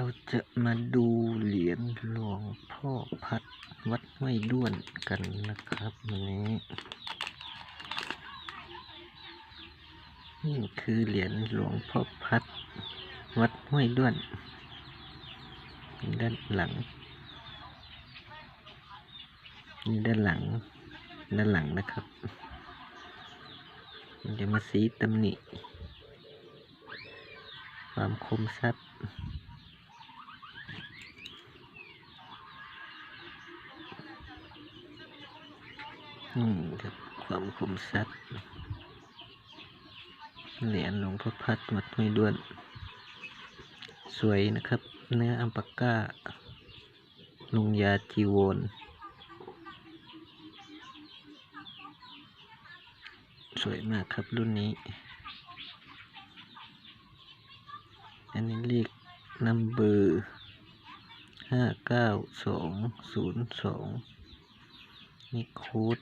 เราจะมาดูเหรียญหลวงพ่อพัดวัดห้วยด้วนกันนะครับวันนี้นี่คือเหรียญหลวงพ่อพัดวัดห้วยด้วน ด้านหลังนี่ด้านหลัง ด้านหลังนะครับ มันจะมาสีตำหนิ ความคมชัด อืมครับ ความคมชัดเหรียญหลวงพ่อพัดวัดห้วยด้วน สวยนะครับ เนื้ออัมปาก้าลุงยาจีโวนสวยมากครับรุ่นนี้ อันนี้เลขนัมเบอร์ห้าเก้าสองศูนย์สอง นี่ค้ด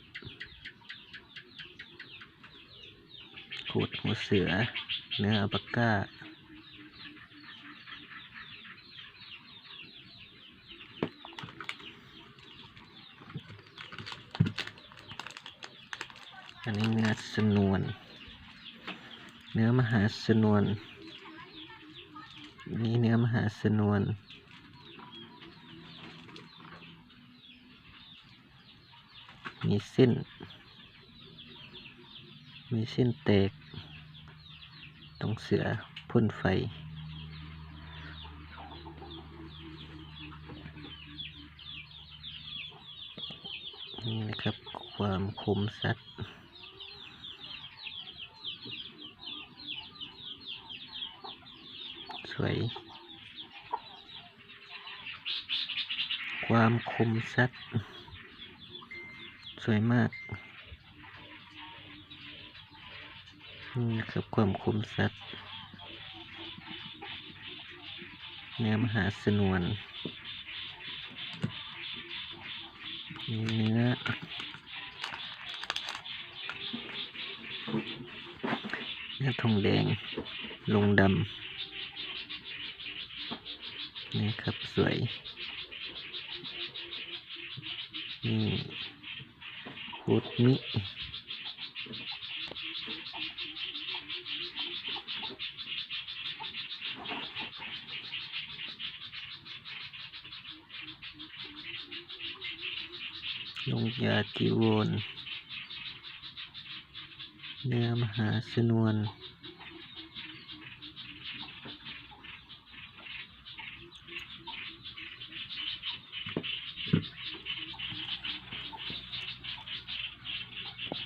ค้ดหัวเสือ เนื้ออัลปาก้า อันนี้เนื้อสนวน เนื้อมหาสนวน นี่เนื้อมหาสนวน มีเส้น มีเส้นแตก ตรงเสือพ่นไฟ นี่นะครับ ความคมสัตว์สวย ความคมชัด สวยมาก นี่นะครับความคมชัดเนื้อมหาสนวนเนื้อเนื้อทองแดง ลงดำนี่ครับสวยนี่ คุดมิลงยาติวนเนื้อมหาสนวน